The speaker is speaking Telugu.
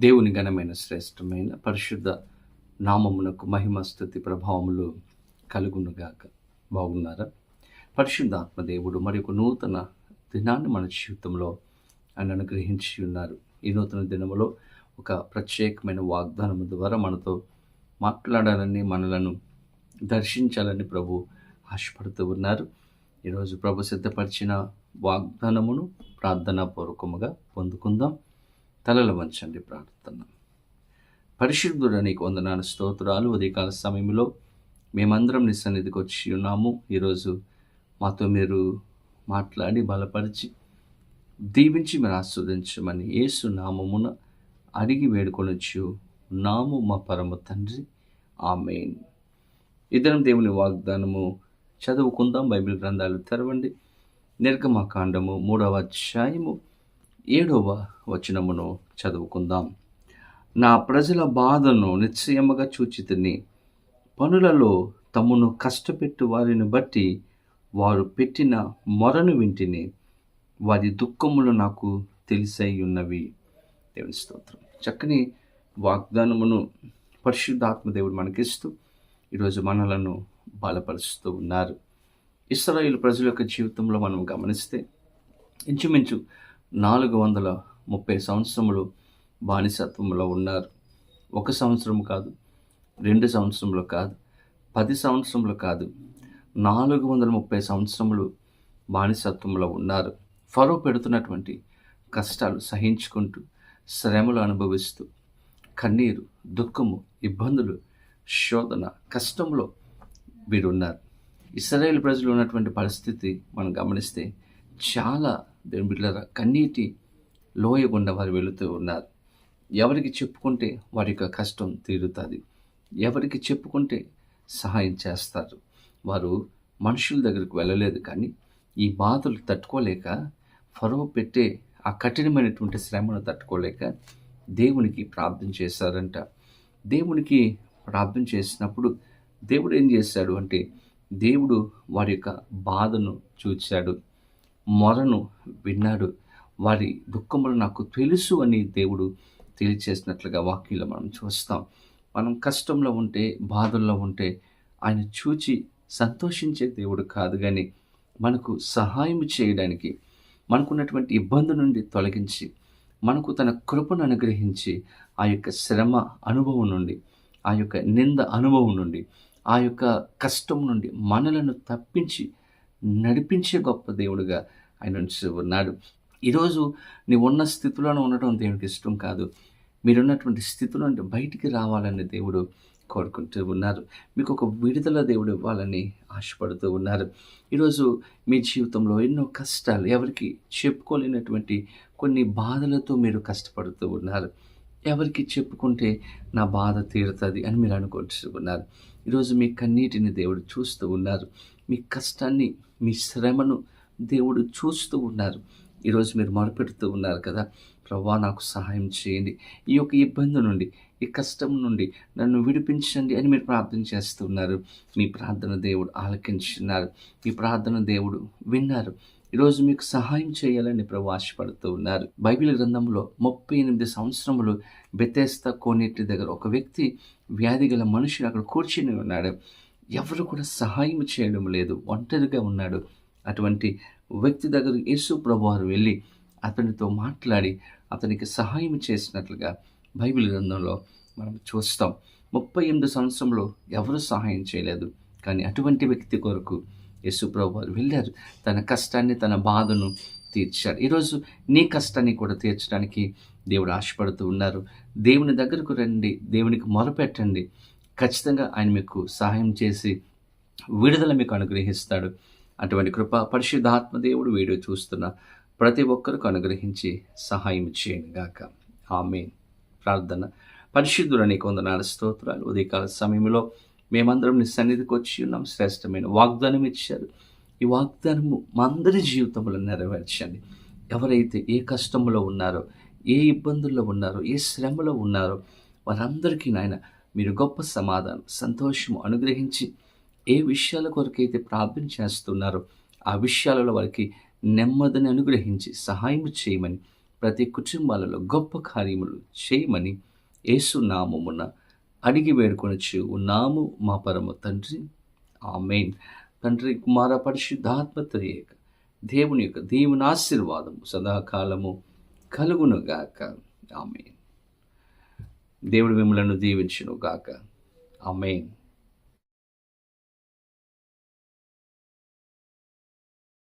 దేవుని ఘనమైన శ్రేష్టమైన పరిశుద్ధ నామమునకు మహిమ స్థుతి ప్రభావములు కలుగునుగాక. బాగున్నారా? పరిశుద్ధ ఆత్మదేవుడు మరి ఒక నూతన దినాన్ని మన జీవితంలో ఆయన అనుగ్రహించి ఉన్నారు. ఈ నూతన దినములో ఒక ప్రత్యేకమైన వాగ్దానం ద్వారా మనతో మాట్లాడాలని మనలను దర్శించాలని ప్రభు ఆశపడుతూ ఉన్నారు. ఈరోజు ప్రభు సిద్ధపరిచిన వాగ్దానమును ప్రార్థనాపూర్వకముగా పొందుకుందాం. తలలు వంచండి ప్రార్థన పరిశుద్ధుడ నీకు వందనాలు స్తోత్రాలు. ఉదయకాల సమయంలో మేమందరం నీ సన్నిధికి వచ్చి ఉన్నాము. ఈరోజు మాతో మీరు మాట్లాడి బలపరిచి దీవించి మీరు ఆస్వాదించమని ఏసు నామమున అడిగి వేడుకొనొచ్చు నాము మా పరమ తండ్రి. ఆమెన్. ఇద్దరం దేవుని వాగ్దానము చదువుకుందాం. బైబిల్ గ్రంథాలు తెరవండి. నిర్గమకాండము మూడవ అధ్యాయము ఏడవ వచనమును చదువుకుందాం. నా ప్రజల బాధను నిశ్చయముగా చూచితిని పనులలో తమను కష్టపెట్టు వారిని బట్టి వారు పెట్టిన మొరను వింటిని వారి దుఃఖములు నాకు తెలిసై ఉన్నవి దేవుని స్తోత్రం. చక్కని వాగ్దానమును పరిశుద్ధాత్మ దేవుడు మనకిస్తూ ఈరోజు మనలను బలపరుస్తూ ఉన్నారు. ఇస్రాయిల్ ప్రజల యొక్క జీవితంలో మనం గమనిస్తే ఇంచుమించు నాలుగు వందల ముప్పై సంవత్సరములు బానిసత్వంలో ఉన్నారు. ఒక సంవత్సరం కాదు రెండు సంవత్సరములు కాదు పది సంవత్సరములు కాదు నాలుగు వందల ముప్పై సంవత్సరములు బానిసత్వంలో ఉన్నారు. ఫరో పెడుతున్నటువంటి కష్టాలు సహించుకుంటూ శ్రమలు అనుభవిస్తూ కన్నీరు దుఃఖము ఇబ్బందులు శోధన కష్టంలో వీరున్నారు. ఇస్రాయేల్ ప్రజలు ఉన్నటువంటి పరిస్థితి మనం గమనిస్తే చాలా దేవుని బిడ్డలారా కన్నీటి లోయ గుండా వారు వెళుతూ ఉన్నారు. ఎవరికి చెప్పుకుంటే వారి యొక్క కష్టం తీరుతుంది. ఎవరికి చెప్పుకుంటే సహాయం చేస్తారు. వారు మనుషుల దగ్గరికి వెళ్ళలేదు కానీ ఈ బాధలు తట్టుకోలేక ఫరో పెట్టే ఆ కఠినమైనటువంటి శ్రమను తట్టుకోలేక దేవునికి ప్రార్థన చేశారంట. దేవునికి ప్రార్థన చేసినప్పుడు దేవుడు ఏం చేశాడు అంటే దేవుడు వారి యొక్క బాధను చూచాడు. మొరను విన్నాడు. వారి దుఃఖములు నాకు తెలుసు అని దేవుడు తెలియచేసినట్లుగా వాక్యంలో మనం చూస్తాం. మనం కష్టంలో ఉంటే బాధల్లో ఉంటే ఆయన చూచి సంతోషించే దేవుడు కాదు కానీ మనకు సహాయం చేయడానికి మనకున్నటువంటి ఇబ్బంది నుండి తొలగించి మనకు తన కృపను అనుగ్రహించి ఆ యొక్క శ్రమ అనుభవం నుండి ఆ యొక్క నింద అనుభవం నుండి ఆ యొక్క కష్టం నుండి మనలను తప్పించి నడిపించే గొప్ప దేవుడుగా ఆయన ఉన్నాడు. ఈరోజు నీవు ఉన్న స్థితిలోనే ఉండటం దేవునికి ఇష్టం కాదు. మీరున్నటువంటి స్థితిలో నుండి బయటికి రావాలని దేవుడు కోరుకుంటూ ఉన్నారు. మీకు ఒక విడుదల దేవుడు ఇవ్వాలని ఆశపడుతూ ఉన్నారు. ఈరోజు మీ జీవితంలో ఎన్నో కష్టాలు ఎవరికి చెప్పుకోలేనటువంటి కొన్ని బాధలతో మీరు కష్టపడుతూ ఉన్నారు. ఎవరికి చెప్పుకుంటే నా బాధ తీరుతుంది అని మీరు అనుకుంటూ ఉన్నారు. ఈరోజు మీ కన్నీటిని దేవుడు చూస్తూ ఉన్నారు. మీ కష్టాన్ని మీ శ్రమను దేవుడు చూస్తూ ఉన్నారు. ఈరోజు మీరు మొరపెడుతూ ఉన్నారు కదా. ప్రవ్వా నాకు సహాయం చేయండి. ఈ యొక్క ఇబ్బంది నుండి ఈ కష్టం నుండి నన్ను విడిపించండి అని మీరు ప్రార్థన చేస్తున్నారు మీ ప్రార్థన దేవుడు ఆలకించున్నారు. మీ ప్రార్థన దేవుడు విన్నారు. ఈరోజు మీకు సహాయం చేయాలని ప్రభు ఆశపడుతూ ఉన్నారు. బైబిల్ గ్రంథంలో ముప్పై ఎనిమిది సంవత్సరములు బెతేస్త కోనేటి దగ్గర ఒక వ్యక్తి వ్యాధి గల మనుషులు అక్కడ కూర్చుని ఉన్నాడు. ఎవరు కూడా సహాయం చేయడం లేదు. ఒంటరిగా ఉన్నాడు. అటువంటి వ్యక్తి దగ్గర యేసు ప్రభు వారు వెళ్ళి అతనితో మాట్లాడి అతనికి సహాయం చేసినట్లుగా బైబిల్ గ్రంథంలో మనం చూస్తాం. ముప్పై ఎనిమిది సంవత్సరంలో ఎవరు సహాయం చేయలేదు. కానీ అటువంటి వ్యక్తి కొరకు యేసుప్రభు వారు వెళ్ళారు. తన కష్టాన్ని తన బాధను తీర్చారు. ఈరోజు నీ కష్టాన్ని కూడా తీర్చడానికి దేవుడు ఆశపడుతూ ఉన్నారు. దేవుని దగ్గరకు రండి దేవునికి మొరపెట్టండి. ఖచ్చితంగా ఆయన మీకు సహాయం చేసి విడుదల మీకు అనుగ్రహిస్తాడు. అటువంటి కృప పరిశుద్ధాత్మ దేవుడు వీడియో చూస్తున్న ప్రతి ఒక్కరికి అనుగ్రహించి సహాయం చేయను గాక. ఆమె ప్రార్థన. పరిశుద్ధుల నీకు వందనాలు స్తోత్రాలు. ఉదయకాల సమయంలో మేమందరం నీ సన్నిధికి వచ్చి ఉన్నాం శ్రేష్టమైన వాగ్దానం ఇచ్చారు. ఈ వాగ్దానము మా అందరి జీవితంలో నెరవేర్చండి. ఎవరైతే ఏ కష్టంలో ఉన్నారో ఏ ఇబ్బందుల్లో ఉన్నారో ఏ శ్రమలో ఉన్నారో వారందరికీ నాయన మీరు గొప్ప సమాధానం సంతోషము అనుగ్రహించి ఏ విషయాల కొరకైతే ప్రార్థన చేస్తున్నారో ఆ విషయాలలో వారికి నెమ్మదిని అనుగ్రహించి సహాయం చేయమని ప్రతి కుటుంబాలలో గొప్ప కార్యములు చేయమని యేసు అడిగి వేడుకొనొచ్చు ఉన్నాము మా పరమ తండ్రి. ఆమెన్. తండ్రి కుమార పరిశుద్ధాత్మ త్రియేక. దేవుని యొక్క దేవుని ఆశీర్వాదము సదాకాలము కలుగునుగాక ఆమెన్. దేవుడు మిమ్మలను దీవించును గాక. ఆమెన్.